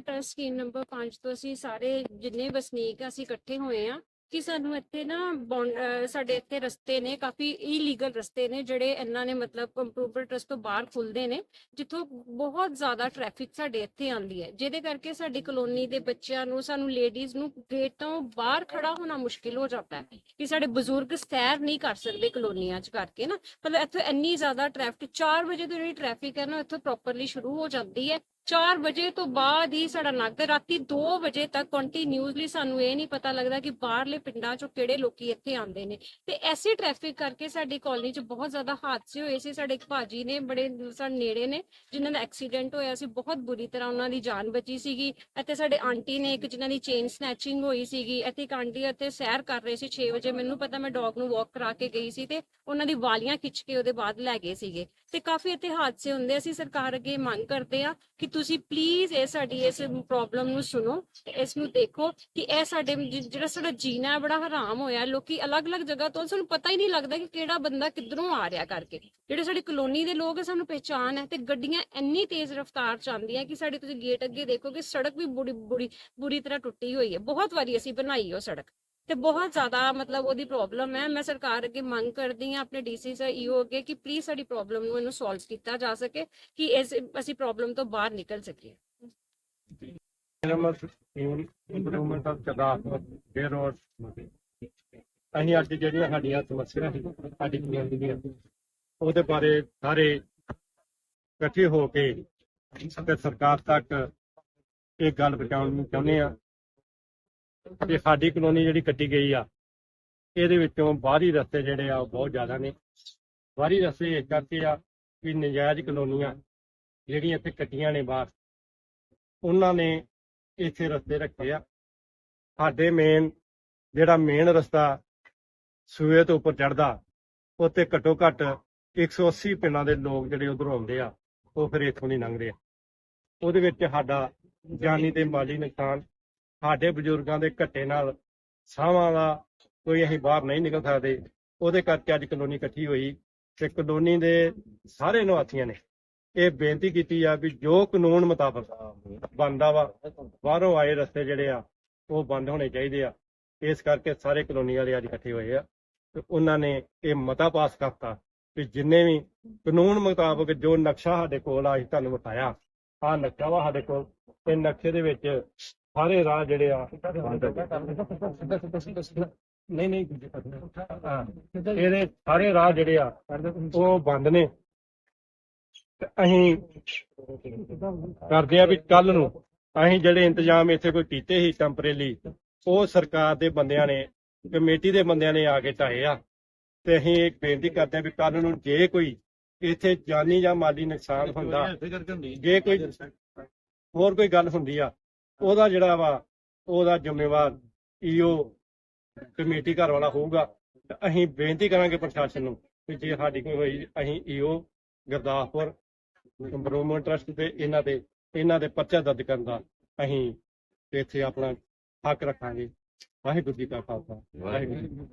Improvement trust scheme number 5 ਤੋਂ ਅਸੀਂ ਸਾਰੇ ਜਿੰਨੇ ਵਸਨੀਕ ਅਸੀਂ ਇਕੱਠੇ ਹੋਏ ਆ ਕਿ ਸਾਨੂੰ ਇੱਥੇ ਨਾ ਸਾਡੇ ਇੱਥੇ ਰਸਤੇ ਨੇ, ਕਾਫੀ ਇਲੀਗਲ ਰਸਤੇ ਨੇ ਜਿਹੜੇ ਇਹਨਾਂ ਨੇ ਮਤਲਬ ਇੰਪਰੂਵਮੈਂਟ ਟਰਸਟ ਤੋਂ ਬਾਹਰ ਖੁੱਲਦੇ ਨੇ, ਜਿੱਥੋਂ ਬਹੁਤ ਜ਼ਿਆਦਾ ਟ੍ਰੈਫਿਕ ਸਾਡੇ ਇੱਥੇ ਆਉਂਦੀ ਹੈ। ਜਿਹਦੇ ਕਰਕੇ ਸਾਡੀ ਕਲੋਨੀ ਦੇ ਬੱਚਿਆਂ ਨੂੰ, ਸਾਨੂੰ ਲੇਡੀਜ਼ ਨੂੰ ਗੇਟ ਤੋਂ ਬਾਹਰ ਖੜਾ ਹੋਣਾ ਮੁਸ਼ਕਿਲ ਹੋ ਜਾਂਦਾ ਹੈ ਕਿ ਸਾਡੇ ਬਜ਼ੁਰਗ ਸੈਰ ਨਹੀਂ ਕਰ ਸਕਦੇ ਕਲੋਨੀਆਂ 'ਚ ਕਰਕੇ ਨਾ। ਮਤਲਬ ਇੱਥੇ ਇੰਨੀ ਜ਼ਿਆਦਾ ਟ੍ਰੈਫਿਕ 4 ਵਜੇ ਤੋਂ ਜਿਹੜੀ ਟ੍ਰੈਫਿਕ ਹੈ ਨਾ, ਇੱਥੋਂ ਪ੍ਰੋਪਰਲੀ ਸ਼ੁਰੂ ਹੋ ਜਾਂਦੀ ਹੈ। 4 ਵਜੇ ਤੋਂ ਬਾਅਦ ਹੀ ਸਾਡਾ ਨਗਰ ਰਾਤੀ 2 ਵਜੇ ਤੱਕ ਕੰਟੀਨਿਊਸਲੀ ਸਾਨੂੰ ਇਹ ਨਹੀਂ ਪਤਾ ਲੱਗਦਾ ਕਿ ਬਾਹਰਲੇ ਪਿੰਡਾਂ ਚੋਂ ਕਿਹੜੇ ਲੋਕੀ ਇੱਥੇ ਆਉਂਦੇ ਨੇ। ਤੇ ਐਸੀ ਟ੍ਰੈਫਿਕ ਕਰਕੇ ਸਾਡੀ ਕਾਲਨੀ 'ਚ ਬਹੁਤ ਜ਼ਿਆਦਾ ਹਾਦਸੇ ਹੋਏ ਸੀ। ਸਾਡੇ ਇੱਕ ਭਾਜੀ ਨੇ ਬੜੇ ਸਾਡੇ ਨੇੜੇ ਨੇ, ਜਿਨ੍ਹਾਂ ਦਾ ਐਕਸੀਡੈਂਟ ਹੋਇਆ ਸੀ। ਬਹੁਤ ਬੁਰੀ ਤਰ੍ਹਾਂ ਉਹਨਾਂ ਦੀ ਜਾਨ ਬਚੀ ਸੀਗੀ ਇੱਥੇ ਸਾਡੇ ਆਂਟੀ ਨੇ ਇੱਕ ਜਿਨ੍ਹਾਂ ਦੀ ਚੇਨ ਸਨੈਚਿੰਗ ਹੋਈ ਸੀਗੀ ਇੱਥੇ ਇੱਕ ਆਂਟੀ ਇੱਥੇ ਸੈਰ ਕਰ ਰਹੇ ਸੀ 6 ਵਜੇ। ਮੈਨੂੰ ਪਤਾ ਮੈਂ ਡੌਗ ਨੂੰ ਵਾਕ ਕਰਾ ਕੇ ਗਈ ਸੀ ਤੇ ਉਹਨਾਂ ਦੀ ਵਾਲੀਆਂ ਖਿੱਚ ਕੇ ਉਹਦੇ ਬਾਅਦ ਲੈ ਗਏ ਸੀਗੇ। ਤੇ ਕਾਫੀ ਇੱਥੇ ਹਾਦਸੇ ਹੁੰਦੇ ਅਸੀਂ ਸਰਕਾਰ ਅੱਗੇ ਮੰਗ ਕਰਦੇ ਆ ਕਿ ਤੁਸੀਂ ਪਲੀਜ਼ ਇਹ ਸਾਡੀ ਇਸ ਪ੍ਰੋਬਲਮ ਨੂੰ ਸੁਣੋ ਤੇ ਇਸ ਨੂੰ ਦੇਖੋ ਕਿ ਇਹ ਸਾਡੇ ਜਿ- ਜਿਹੜਾ ਸਾਡਾ ਜੀਣਾ ਹੈ, ਬੜਾ ਹਰਾਮ ਹੋਇਆ। ਲੋਕੀ ਅਲੱਗ-ਅਲੱਗ ਜਗ੍ਹਾ ਤੋਂ ਸਾਨੂੰ ਪਤਾ ਹੀ ਨਹੀਂ ਲੱਗਦਾ ਕਿ ਕਿਹੜਾ ਬੰਦਾ ਕਿੱਧਰੋਂ ਆ ਰਿਹਾ ਕਰਕੇ। ਜਿਹੜੇ ਸਾਡੀ ਕਲੋਨੀ ਦੇ ਲੋਕ ਹੈ ਸਾਨੂੰ ਪਹਿਚਾਣ ਹੈ ਤੇ ਗੱਡੀਆਂ ਇੰਨੀ ਤੇਜ਼ ਰਫ਼ਤਾਰ ਚ ਆਉਂਦੀਆਂ ਕਿ ਸਾਡੇ ਤੁਸੀਂ ਗੇਟ ਅੱਗੇ ਦੇਖੋਗੇ ਸੜਕ ਵੀ ਬੁਰੀ ਬੁਰੀ ਬੁਰੀ ਤਰ੍ਹਾਂ ਟੁੱਟੀ ਹੋਈ ਹੈ। ਬਹੁਤ ਵਾਰੀ ਅਸੀਂ ਬਣਾਈ ਉਹ ਸੜਕ। ਤੇ ਬਹੁਤ ਜ਼ਿਆਦਾ ਮਤਲਬ ਉਹਦੀ ਪ੍ਰੋਬਲਮ ਹੈ। ਮੈਂ ਸਰਕਾਰ ਅੱਗੇ ਮੰਗ ਕਰਦੀ ਹਾਂ ਆਪਣੇ ਡੀਸੀ ਸਰ ਈਓ ਅੱਗੇ ਕਿ ਪਲੀਜ਼ ਸਾਡੀ ਪ੍ਰੋਬਲਮ ਨੂੰ ਇਹਨੂੰ ਸੋਲਵ ਕੀਤਾ ਜਾ ਸਕੇ, ਕਿ ਇਸ, ਅਸੀਂ ਪ੍ਰੋਬਲਮ ਤੋਂ ਬਾਹਰ ਨਿਕਲ ਸਕੀਏ। ਇੰਪਰੂਵਮੈਂਟ ਆਫ ਚਦਾਰ ਦੇ ਅਸੀਂ ਅੱਜ ਜਿਹੜੀਆਂ ਸਾਡੀਆਂ ਸਮੱਸਿਆ ਸੀ, ਸਾਡੀ ਕਮਿਊਨਿਟੀ ਦੀਆਂ ਉਹਦੇ ਬਾਰੇ ਸਾਰੇ ਇਕੱਠੇ ਹੋ ਕੇ ਤੇ ਸਰਕਾਰ ਤੱਕ ਇਹ ਗੱਲ ਪਹੁੰਚਾਉਣ ਨੂੰ ਚਾਹੁੰਦੇ ਆ ਕਿ ਸਾਡੀ ਕਲੋਨੀ ਜਿਹੜੀ ਕੱਟੀ ਗਈ ਆ, ਇਹਦੇ ਵਿੱਚੋਂ ਬਾਹਰੀ ਰਸਤੇ ਜਿਹੜੇ ਆ ਉਹ ਬਹੁਤ ਜ਼ਿਆਦਾ ਨੇ। ਬਾਹਰੀ ਰਸਤੇ ਇਸ ਕਰਕੇ ਆ ਕਿ ਨਜਾਇਜ਼ ਕਲੋਨੀਆਂ ਜਿਹੜੀਆਂ ਇੱਥੇ ਕੱਟੀਆਂ ਨੇ ਬਾਹਰ, ਉਹਨਾਂ ਨੇ ਇੱਥੇ ਰਸਤੇ ਰੱਖੇ ਆ। ਸਾਡੇ ਮੇਨ ਜਿਹੜਾ ਮੇਨ ਰਸਤਾ ਸੂਏ ਤੋਂ ਉੱਪਰ ਚੜਦਾ ਉੱਤੇ ਘੱਟੋ ਘੱਟ 180 ਪਿੰਡਾਂ ਦੇ ਲੋਕ ਜਿਹੜੇ ਉਧਰੋਂ ਆਉਂਦੇ ਆ, ਉਹ ਫਿਰ ਇੱਥੋਂ ਨਹੀਂ ਲੰਘਦੇ ਆ। ਉਹਦੇ ਵਿੱਚ ਸਾਡਾ ਜਾਨੀ ਤੇ ਮਾਲੀ ਨੁਕਸਾਨ ਸਾਡੇ ਬਜ਼ੁਰਗਾਂ ਦੇ ਘੱਟੇ ਨਾਲ ਸਾਹਾਂ ਦਾ ਕੋਈ ਅਸੀਂ ਬਾਹਰ ਨਹੀਂ ਨਿਕਲ ਸਕਦੇ, ਉਹਦੇ ਕਰਕੇ ਅੱਜ ਕਲੋਨੀ ਇਕੱਠੀ ਹੋਈ ਤੇ ਕਲੋਨੀ ਦੇ ਸਾਰੇ ਨਿਵਾਸੀਆਂ ਨੇ ਇਹ ਬੇਨਤੀ ਕੀਤੀ ਆ ਵੀ ਜੋ ਕਾਨੂੰਨ ਮੁਤਾਬਕ ਬੰਦਾ ਵਾ, ਬਾਹਰੋਂ ਆਏ ਰਸਤੇ ਜਿਹੜੇ ਆ, ਉਹ ਬੰਦ ਹੋਣੇ ਚਾਹੀਦੇ ਆ। ਇਸ ਕਰਕੇ ਸਾਰੇ ਕਲੋਨੀ ਵਾਲੇ ਅੱਜ ਇਕੱਠੇ ਹੋਏ ਆ ਤੇ ਉਹਨਾਂ ਨੇ ਇਹ ਮਤਾ ਪਾਸ ਕਰਤਾ ਕਿ ਜਿੰਨੇ ਵੀ ਕਾਨੂੰਨ ਮੁਤਾਬਕ ਜੋ ਨਕਸ਼ਾ ਸਾਡੇ ਕੋਲ ਆ, ਅਸੀਂ ਤੁਹਾਨੂੰ ਬਤਾਇਆ ਆ ਨਕਸ਼ਾ ਵਾ ਸਾਡੇ ਕੋਲ ਤੇ ਨਕਸ਼ੇ ਦੇ ਵਿੱਚ ਸਾਰੇ ਰਾਹ ਜਿਹੜੇ ਆ ਨਹੀਂ ਨਹੀਂ ਇਹਦੇ ਸਾਰੇ ਰਾਹ ਜਿਹੜੇ ਆ ਉਹ ਬੰਦ ਨੇ। ਤੇ ਅਸੀਂ ਕਰਦੇ ਆ ਵੀ ਕੱਲ ਨੂੰ ਅਸੀਂ ਜਿਹੜੇ ਇੰਤਜ਼ਾਮ ਇੱਥੇ ਕੋਈ ਕੀਤੇ ਸੀ ਟੈਂਪਰੇਰੀ ਉਹ ਸਰਕਾਰ ਦੇ ਬੰਦਿਆਂ ਨੇ ਕਮੇਟੀ ਦੇ ਬੰਦਿਆਂ ਨੇ ਆ ਕੇ ਢਾਏ ਆ। ਤੇ ਅਸੀਂ ਇੱਕ ਬੇਨਤੀ ਕਰਦੇ ਆ ਵੀ ਕੱਲ ਨੂੰ ਜੇ ਕੋਈ ਇੱਥੇ ਜਾਨੀ ਜਾਂ ਮਾਲੀ ਨੁਕਸਾਨ ਹੁੰਦਾ। ਜੇ ਕੋਈ ਹੋਰ ਕੋਈ ਗੱਲ ਹੁੰਦੀ ਆ ਉਹਦਾ ਜਿਹੜਾ ਵਾ, ਉਹਦਾ ਜ਼ਿੰਮੇਵਾਰ ਈਓ ਕਮੇਟੀ ਘਰ ਵਾਲਾ ਹੋਊਗਾ। ਤੇ ਅਸੀਂ ਬੇਨਤੀ ਕਰਾਂਗੇ ਪ੍ਰਸ਼ਾਸਨ ਨੂੰ ਕਿ ਜੇ ਸਾਡੀ ਕੋਈ ਹੋਈ, ਅਸੀਂ ਈਓ ਗੁਰਦਾਸਪੁਰ ਇੰਪਰੂਵਮੈਂਟ ਟਰਸਟ ਤੇ ਇਹਨਾਂ ਦੇ ਇਹਨਾਂ ਦੇ ਪਰਚਾ ਦਰਜ ਕਰਨ ਦਾ ਅਸੀਂ ਇੱਥੇ ਆਪਣਾ ਹੱਕ ਰੱਖਾਂਗੇ। ਵਾਹਿਗੁਰੂ ਜੀ ਕਾ ਖਾਲਸਾ, ਵਾਹਿਗੁਰੂ ਜੀ